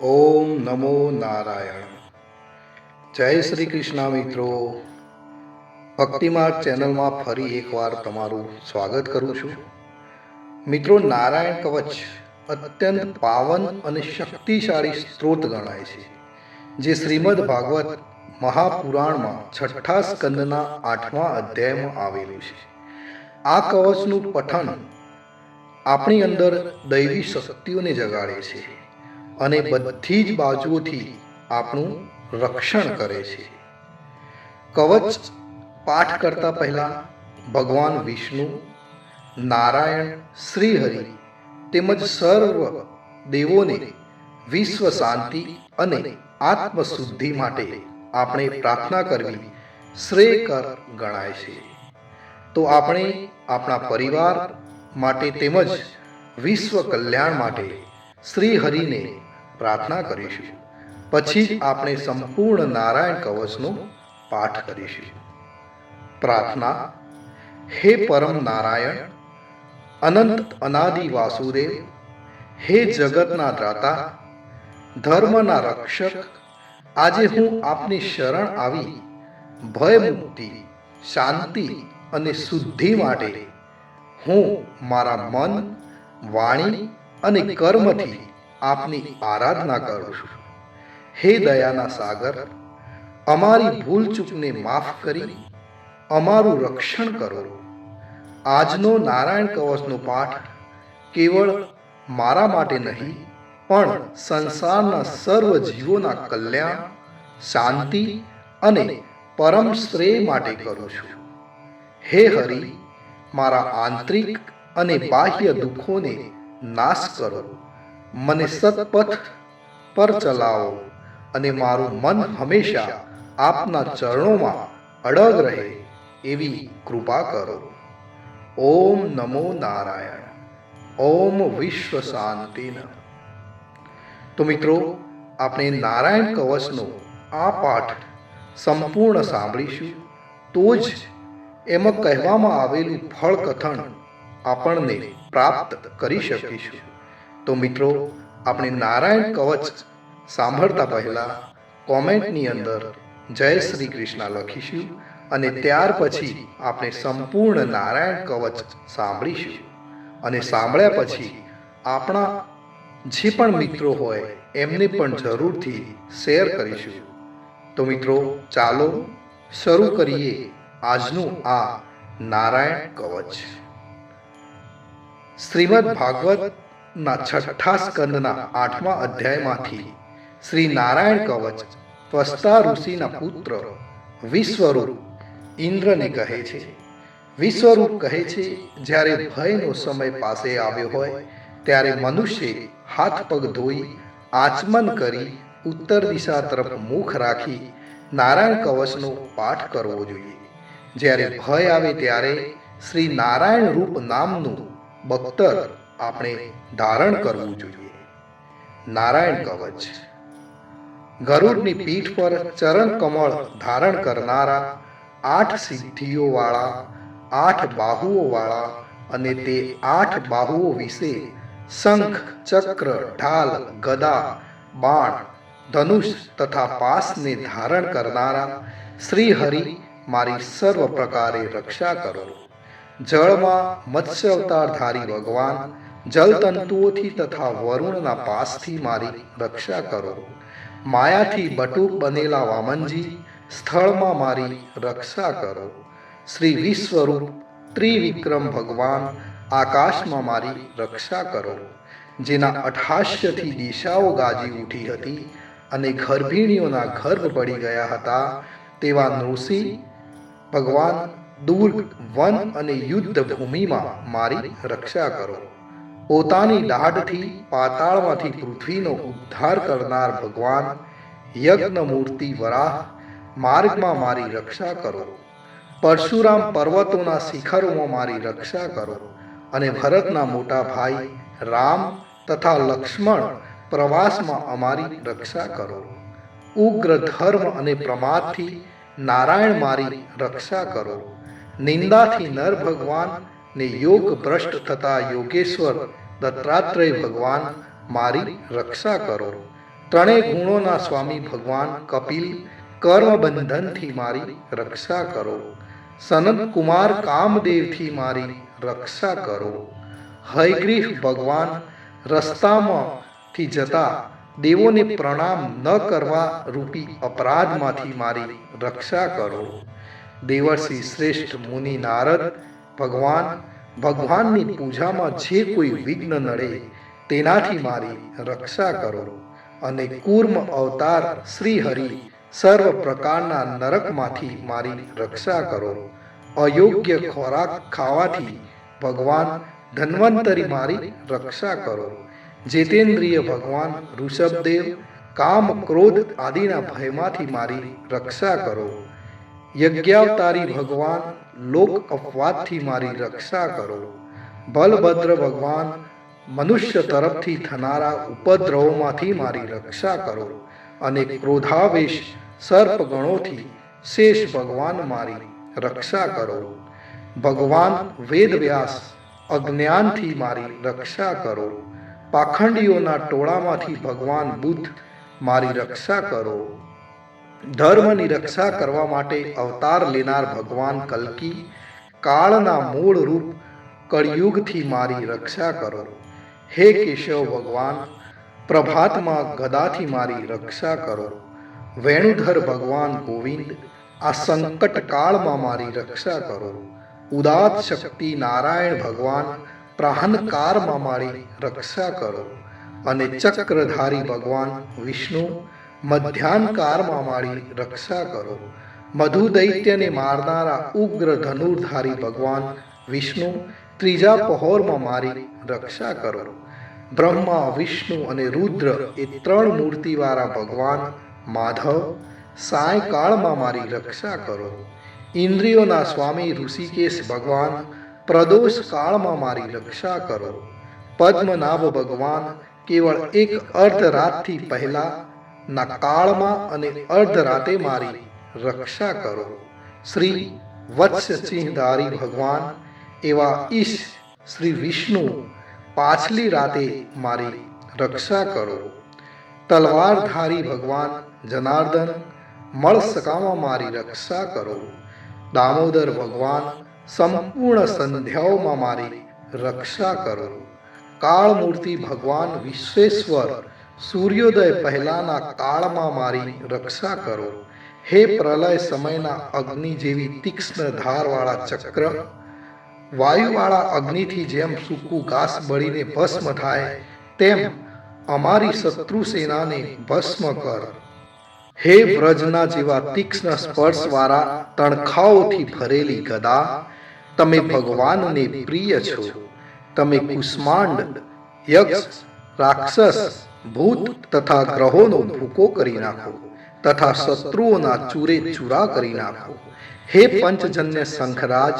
ઓમ નમો નારાયણ. જય શ્રી કૃષ્ણ મિત્રો. ભક્તિમાર્ગ ચેનલમાં ફરી એકવાર તમારું સ્વાગત કરું છું. મિત્રો, નારાયણ કવચ અત્યંત પાવન અને શક્તિશાળી સ્ત્રોત ગણાય છે, જે શ્રીમદ ભાગવત મહાપુરાણમાં છઠ્ઠા સ્કંદના આઠમા અધ્યાયમાં આવેલું છે. આ કવચનું પઠન આપણી અંદર દૈવી શક્તિઓને જગાડે છે. અને બધી જ બાજુઓથી આપણું રક્ષણ કરે છે. કવચ પાઠ કરતા પહેલા ભગવાન વિષ્ણુ નારાયણ શ્રીહરિ તેમજ સર્વ દેવોને વિશ્વ શાંતિ અને આત્મશુદ્ધિ માટે આપણે પ્રાર્થના કરવી શ્રેયકર ગણાય છે. તો આપણે આપણા પરિવાર માટે તેમજ વિશ્વ કલ્યાણ માટે શ્રી હરિને પ્રાર્થના કરીશું. પછી જ આપણે સંપૂર્ણ નારાયણ કવચનો પાઠ કરીશું. પ્રાર્થના, હે પરમ નારાયણ, અનંત અનાદિ વાસુદેવ, હે જગતના દાતા, ધર્મના રક્ષક, આજે હું આપની શરણ આવી ભય મુક્તિ, શાંતિ અને શુદ્ધિ માટે હું મારા મન, વાણી અને કર્મથી આપની આરાધના કરું છું. હે દયાના સાગર, અમારી ભૂલ ચૂકને માફ કરી, અમારું રક્ષણ કરો. આજનો નારાયણ કવચનો પાઠ કેવળ મારા માટે નહીં, પણ સંસારના સર્વ જીવોના કલ્યાણ, શાંતિ અને પરમ શ્રેય માટે કરું છું. હે હરિ, મારા આંતરિક અને બાહ્ય દુઃખોને નાશ કરો. મને સતપથ પર ચલાવો અને મારું મન હંમેશા આપના ચરણોમાં અડગ રહે એવી કૃપા કરો. ઓમ નમો નારાયણ. ઓમ વિશ્વ શાંતિન. તો મિત્રો, આપણે નારાયણ કવચનો આ પાઠ સંપૂર્ણ સાંભળીશું. તો જ એમાં કહેવામાં આવેલું ફળ કથન આપણને પ્રાપ્ત કરી શકીશું. તો મિત્રો, આપણે નારાયણ કવચ સાંભળતા પહેલા કોમેન્ટની અંદર જય શ્રી કૃષ્ણ લખીશું અને ત્યાર પછી આપણે સંપૂર્ણ નારાયણ કવચ સાંભળીશું. અને સાંભળ્યા પછી આપણા જે પણ મિત્રો હોય, એમને પણ જરૂરથી શેર કરીશું. તો મિત્રો, ચાલો શરૂ કરીએ આજનું આ નારાયણ કવચ. શ્રીમદ ભાગવતના છઠ્ઠા સ્કંદના આઠમા અધ્યાયમાંથી શ્રી નારાયણ કવચ ત્વસ્તા ઋષિના પુત્ર વિશ્વરૂપ ઇન્દ્રને કહે છે. વિશ્વરૂપ કહે છે, જ્યારે ભયનો સમય પાસે આવ્યો હોય, ત્યારે મનુષ્ય હાથ પગ ધોઈ આચમન કરી ઉત્તર દિશા તરફ મુખ રાખી નારાયણ કવચનો પાઠ કરવો જોઈએ. જ્યારે ભય આવે ત્યારે શ્રી નારાયણ રૂપ નામનું બખ્તર આપણે ધારણ કરવું જોઈએ. નારાયણ કવચ. ગરુડની પીઠ પર ચરણ કમળ ધારણ કરનારા આઠ સિદ્ધિઓ વાળા આઠ બાહુઓ વાળા અને તે આઠ બાહુઓ વિશે શંખ, ચક્ર, ઢાલ, ગદા, બાણ, ધનુષ તથા પાસને ધારણ કરનારા શ્રી હરિ મારી સર્વ પ્રકારે રક્ષા કરો. જળમાં મત્સ્ય અવતારધારી ભગવાન જલતંતુઓથી તથા વરુણના પાસથી મારી રક્ષા કરો. માયાથી બટુક બનેલા વામનજી, સ્થળમાં મારી રક્ષા કરો. શ્રી વિશ્વરૂપ, ત્રિવિક્રમ ભગવાન, આકાશમાં મારી રક્ષા કરો. જેના અઠાશ્યથી દિશાઓ ગાજી ઉઠી હતી અને ગર્ભિણીઓના ગર્ભ પડી ગયા હતા, તેવા નૃસિંહ ભગવાન દુર્ગ વન અને યુદ્ધ ભૂમિમાં મારી રક્ષા કરો. પોતાની દાઢથી પાતાળમાંથી પૃથ્વીનો ઉદ્ધાર કરનાર ભગવાન યજ્ઞ મૂર્તિ વરાહ માર્ગમાં મારી રક્ષા કરો. પરશુરામ પર્વતોના શિખરોમાં મારી રક્ષા કરો અને ભરતના મોટા ભાઈ રામ તથા લક્ષ્મણ પ્રવાસમાં અમારી રક્ષા કરો. ઉગ્ર ધર્મ અને પ્રમાદથી નારાયણ મારી રક્ષા કરો. નિંદાથી નર ભગવાન ને યોગ ભ્રષ્ટ થતા યોગેશ્વર, દત્તાત્રેય ભગવાન, મારી રક્ષા કરો. ત્રણેય ગુણોના સ્વામી ભગવાન કપિલ કર્મ બંધનથી મારી રક્ષા કરો. સનત કુમાર કામદેવથી મારી રક્ષા કરો. હયગ્રીફ ભગવાન, રસ્તામાંથી જતા દેવોને પ્રણામ ન કરવા રૂપી અપરાધમાંથી મારી રક્ષા કરો. દેવર્ષિ શ્રેષ્ઠ મુનિ નારદ ભગવાન, ભગવાનની પૂજામાં જે કોઈ વિઘ્ન નડે, તેનાથી મારી રક્ષા કરો. અને કૂર્મ અવતાર શ્રી હરિ સર્વ પ્રકારના નરકમાંથી મારી રક્ષા કરો. અયોગ્ય ખોરાક ખાવાથી ભગવાન ધન્વંતરી મારી રક્ષા કરો. જેતેન્દ્રિય ભગવાન ઋષભદેવ, કામ ક્રોધ આદિના ભયમાંથી મારી રક્ષા કરો. યજ્ઞાવતારી ભગવાન લોક અપવાદથી મારી રક્ષા કરો. બલભદ્ર ભગવાન મનુષ્ય તરફથી થનારા ઉપદ્રવોમાંથી મારી રક્ષા કરો અને ક્રોધાવેશ સર્પ ગણોથી શેષ ભગવાન મારી રક્ષા કરો. ભગવાન વેદવ્યાસ અજ્ઞાનથી મારી રક્ષા કરો. પાખંડીઓના ટોળામાંથી ભગવાન બુદ્ધ મારી રક્ષા કરો. ધર્મની રક્ષા કરવા માટે અવતાર લેનાર ભગવાન કલ્કી કાળના મૂળ રૂપ કળિયુગથી મારી રક્ષા કરો. હે કેશવ ભગવાન, પ્રભાતમાં ગદાથી મારી રક્ષા કરો. વેણુધર ભગવાન ગોવિંદ, આ સંકટ કાળમાં મારી રક્ષા કરો. ઉદાત શક્તિ નારાયણ ભગવાન પ્રાહનકારમાં મારી રક્ષા કરો. અને ચક્રધારી ભગવાન વિષ્ણુ મધ્યાનકારમાં મારી રક્ષા કરો. મધુ દૈત્યને મારનારા ઉગ્ર ધનુર્ધારી ભગવાન વિષ્ણુ ત્રીજા પહોરમાં મારી રક્ષા કરો. બ્રહ્મા, વિષ્ણુ અને રુદ્ર એ ત્રણ મૂર્તિવાળા ભગવાન માધવ સાયકાળમાં મારી રક્ષા કરો. ઇન્દ્રિયોના સ્વામી ઋષિકેશ ભગવાન પ્રદોષ કાળમાં મારી રક્ષા કરો. પદ્મનાભ ભગવાન કેવળ એક અર્ધ રાતથી પહેલા ના કાળમાં અને અર્ધ રાતે મારી રક્ષા કરો. શ્રી વત્સસિંહધારી ભગવાન, એવા ઈશ શ્રી વિષ્ણુ પાછલી રાતે મારી રક્ષા કરો. તલવારધારી ભગવાન જનાર્દન મળસકામાં મારી રક્ષા કરો. દામોદર ભગવાન, સંપૂર્ણ સંધ્યાઓમાં મારી રક્ષા કરો. કાળમૂર્તિ ભગવાન વિશ્વેશ્વર સૂર્યોદય પહેલાના કાળમાં મારી રક્ષા કરો. હે પ્રલય સમયના અગ્નિ જેવી તીક્ષ્ણ ધારવાળા ચક્ર. વાયુવાળા અગ્નિથી જેમ સૂકું ઘાસ બળીને ભસ્મ થાય, તેમ અમારી શત્રુ સેનાને ભસ્મ કર. હે વ્રજના જેવા તીક્ષ્ણ સ્પર્શવાળા તણખાઓથી ભરેલી ગદા, તમે ભગવાનને પ્રિય છો. તમે કુષ્માંડ, યક્ષ, રાક્ષસ ભૂત તથા ગ્રહોનો ભૂકો કરી નાખો, તથા શત્રુઓના ચૂરે ચૂરા કરી નાખો. હે પંચજન્ય શંખરાજ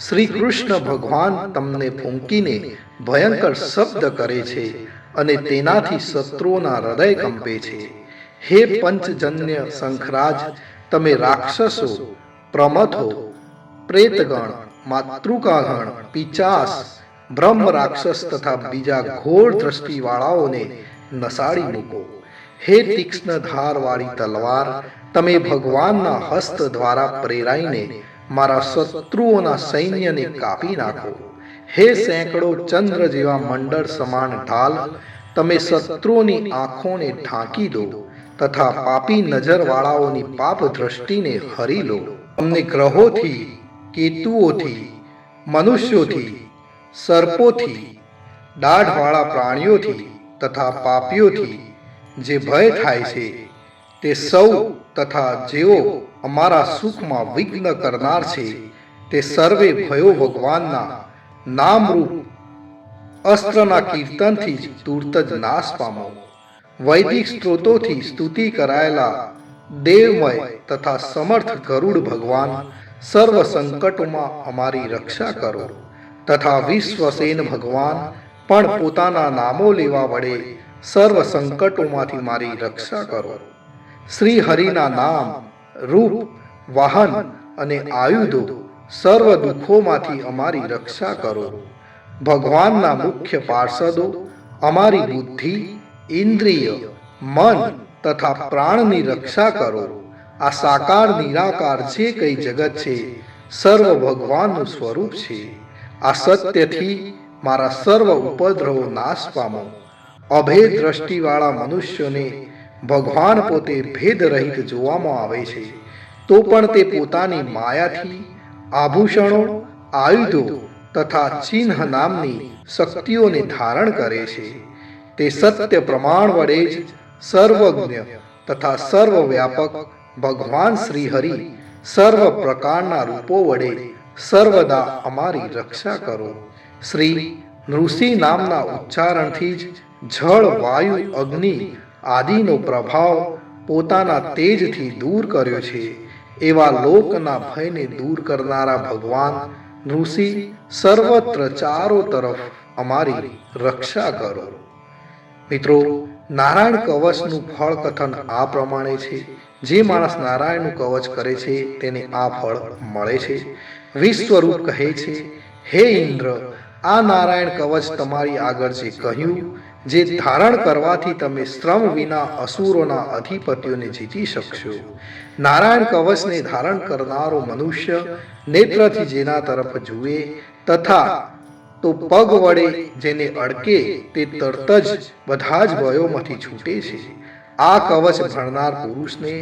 શ્રી કૃષ્ણ ભગવાન તમને ફૂંકીને ભયંકર શબ્દ કરે છે અને તેનાથી શત્રુઓના હૃદય કંપે છે. હે પંચજન્ય શંખરાજ, તમે રાક્ષસો, પ્રમથો, પ્રેતગણ, માતૃકાગણ, પિચાસ બ્રહ્મ રાક્ષસ તથા બીજા ઘોર દ્રષ્ટિવાળાઓને નસાડી મૂકો. હે તીક્ષ્ણ ધારવાળી તલવાર, તમે ભગવાનના હસ્ત દ્વારા પ્રેરાઈને મારા શત્રુઓના સૈન્યને કાપી નાખો. હે સેંકડો ચંદ્ર જેવા મંડળ સમાન ઢાલ, તમે શત્રુઓની આંખોને ઢાંકી દો તથા પાપી નજરવાળાઓની પાપ દ્રષ્ટિને હરી લો. અમને ગ્રહોથી, કેતુઓથી, મનુષ્યોથી, સર્પોથી, દાઢવાળા પ્રાણીઓથી તથા પાપીઓથી જે ભય થાય છે, તે સૌ તથા જેઓ અમારા સુખમાં વિઘ્ન કરનાર છે, તે સર્વે ભયો ભગવાનના નામરૂપ અસ્ત્રના કીર્તનથી જ તુરત જ નાશ પામો. વૈદિક સ્ત્રોતોથી સ્તુતિ કરાયેલા દેવમય તથા સમર્થ ગરુડ ભગવાન સર્વ સંકટોમાં અમારી રક્ષા કરો તથા વિશ્વસેન ભગવાન પણ પોતાના નામો લેવા વડે સર્વ સંકટોમાંથી મારી રક્ષા કરો. શ્રી હરિના નામ, રૂપ, વાહન અને આયુધો સર્વ દુઃખોમાંથી અમારી રક્ષા કરો. ભગવાનના મુખ્ય પાર્ષદો, અમારી બુદ્ધિ, ઇન્દ્રિય, મન તથા પ્રાણની રક્ષા કરો. આ સાકાર નિરાકાર જે કઈ જગત છે, સર્વ ભગવાનનું સ્વરૂપ છે. આ સત્યથી મારા સર્વ ઉપદ્રવો નાશ પામો. અભેદ દ્રષ્ટિવાળા મનુષ્યોને ભગવાન પોતે ભેદ રહિત જોવામાં આવે છે. તો પણ તે પોતાની માયાથી, આભૂષણો, આયુધો તથા ચિહ્ન નામની શક્તિઓને ધારણ કરે છે. તે સત્ય પ્રમાણ વડે જ સર્વજ્ઞ તથા સર્વવ્યાપક ભગવાન શ્રી હરિ સર્વ પ્રકારના રૂપો વડે સર્વદા અમારી રક્ષા કરો. શ્રી નૃષિ નામના ઉચ્ચારણથી જ જળ, વાયુ, અગ્નિ આદિનો પ્રભાવ પોતાના તેજથી દૂર કર્યો છે. એવા લોકના ભયને દૂર કરનારા ભગવાન નૃષિ સર્વત્ર ચારો તરફ અમારી રક્ષા કરો. મિત્રો, નારાયણ કવચનું ફળ કથન આ પ્રમાણે છે. જે માણસ નારાયણનું કવચ કરે છે, તેને આ ફળ મળે છે. વિશ્વરૂપ કહે છે, હે ઇન્દ્ર આ નારાયણ કવચ તમારી આગળ જે કહ્યું, જે ધારણ કરવાથી તમે શ્રમ વિના અસુરોના અધિપતિઓને જીતી શકશો. નારાયણ કવચને ધારણ કરનારો મનુષ્ય નેત્રથી જેના તરફ જુએ તથા તો પગ વડે જેને અડકે તે તરત જ બધા જ ભયોમાંથી છૂટે છે. આ કવચ ભણનાર પુરુષને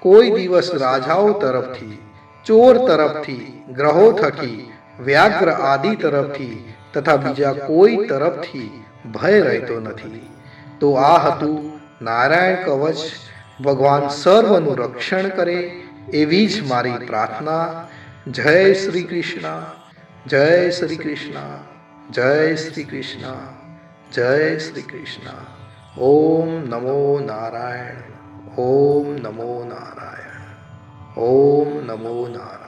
કોઈ દિવસ રાજાઓ તરફથી, ચોર તરફથી, ગ્રહો થકી, વ્યાઘ્ર આદિ તરફથી તથા બીજા કોઈ તરફથી ભય રહેતો નથી. તો આ હતું નારાયણ કવચ. ભગવાન સર્વનું રક્ષણ કરે એવી જ મારી પ્રાર્થના. જય શ્રી કૃષ્ણ. જય શ્રી કૃષ્ણ. જય શ્રી કૃષ્ણ. જય શ્રી કૃષ્ણ. ઓમ નમો નારાયણ. ઓમ નમો નારાયણ. ઓમ નમો નારાયણ.